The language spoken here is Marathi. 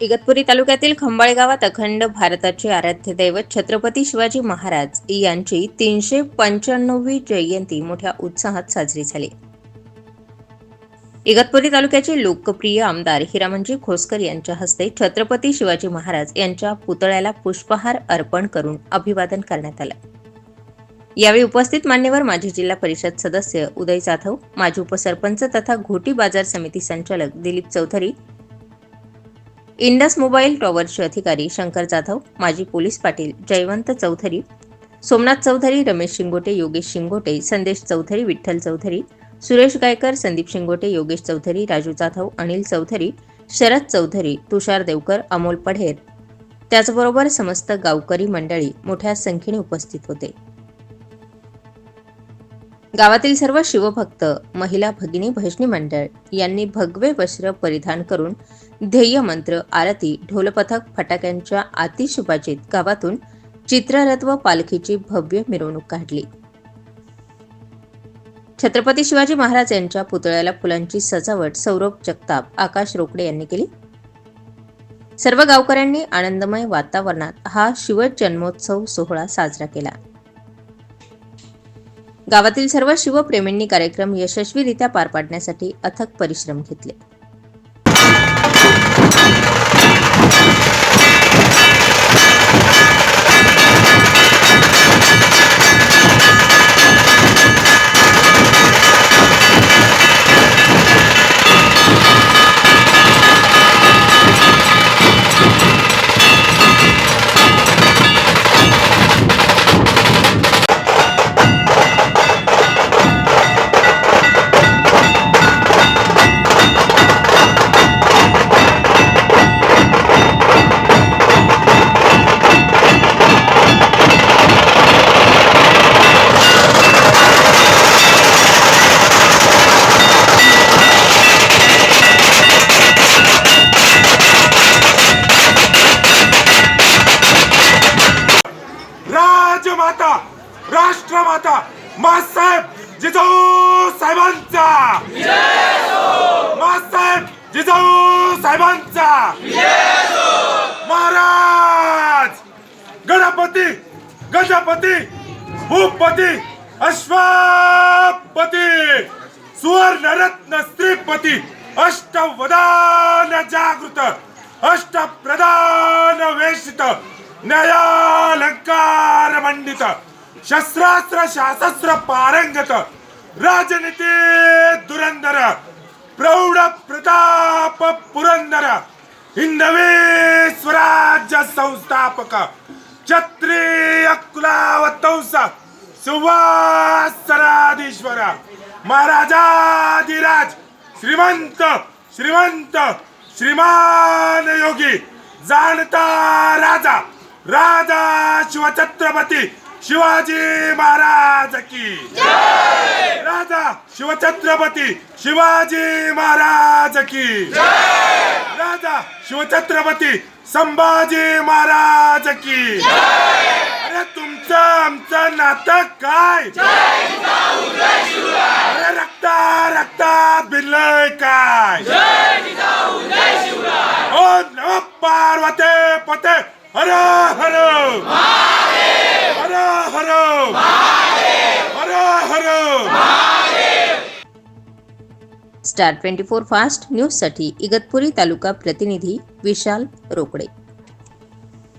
इगतपुरी तालुक्यातील खंबाळे गावात अखंड भारताचे आराध्य दैवत छत्रपती शिवाजी महाराज यांची तीनशे पंच्याण्णववी जयंती मोठ्या उत्साहात साजरी झाली. इगतपुरी तालुक्याचे लोकप्रिय आमदार हिरामनजी खोसकर यांच्या हस्ते छत्रपती शिवाजी महाराज यांच्या पुतळ्याला पुष्पहार अर्पण करून अभिवादन करण्यात आलं. यावेळी उपस्थित मान्यवर माजी जिल्हा परिषद सदस्य उदय जाधव माजी उपसरपंच तथा घोटी बाजार समिती संचालक दिलीप चौधरी इंडस मोबाईल टॉवरचे अधिकारी शंकर जाधव माजी पोलीस पाटील जयवंत चौधरी सोमनाथ चौधरी रमेश शिंगोटे योगेश शिंगोटे संदेश चौधरी विठ्ठल चौधरी सुरेश गायकर संदीप शिंगोटे योगेश चौधरी राजू जाधव अनिल चौधरी शरद चौधरी तुषार देवकर अमोल पढेर. त्याचबरोबर समस्त गावकरी मंडळी मोठ्या संख्येने उपस्थित होते. गावातील सर्व शिवभक्त महिला भगिनी भजनी मंडळ यांनी भगवे वस्त्र परिधान करून ध्येय मंत्र आरती ढोलपथक फटाक्यांच्या आतिषबाजीत गावातून चित्ररथ व पालखीची भव्य मिरवणूक काढली. छत्रपती शिवाजी महाराज यांच्या पुतळ्याला फुलांची सजावट सौरभ जगताप आकाश रोकडे यांनी केली. सर्व गावकऱ्यांनी आनंदमय वातावरणात हा शिवजन्मोत्सव सोहळा साजरा केला. गावातील सर्व शिवप्रेमींनी कार्यक्रम यशस्वीरित्या पार पाडण्यासाठी अथक परिश्रम घेतले. राजमाता राष्ट्रमाता मासाहेब जिजाऊ साहेबांचा. मासाहेब जिजाऊ साहेबांचा. महाराज गणपती गजपती भूपती अश्वपती सुवर्णरत्न स्त्रीपती अष्टवदान जागृत अष्टप्रधान वेशित अलंकार मंडित शस्त्रास्त्र शास्त्र पारंगत राजनीती दुरंदर प्रौढ प्रताप पुरंदर हिंदवी स्वराज्य संस्थापक क्षत्रिय कुलावतंस सुवासराधीश्वर महाराजाधिराज श्रीमंत श्रीमंत श्रीमान योगी जाणता राजा राजा शिवछत्रपती शिवाजी महाराज की राजा शिवछत्रपती शिवाजी महाराज की राजा शिवछत्रपती संभाजी महाराज की अरे तुमचं आमचं नातं काय? अरे रक्ता रक्तात भिनलंय काय? ओ नम पार्वते पते हर हर। हर हर। हर हर। स्टार ट्वेंटी फोर फास्ट न्यूजसाठी इगतपुरी तालुका प्रतिनिधी विशाल रोकडे.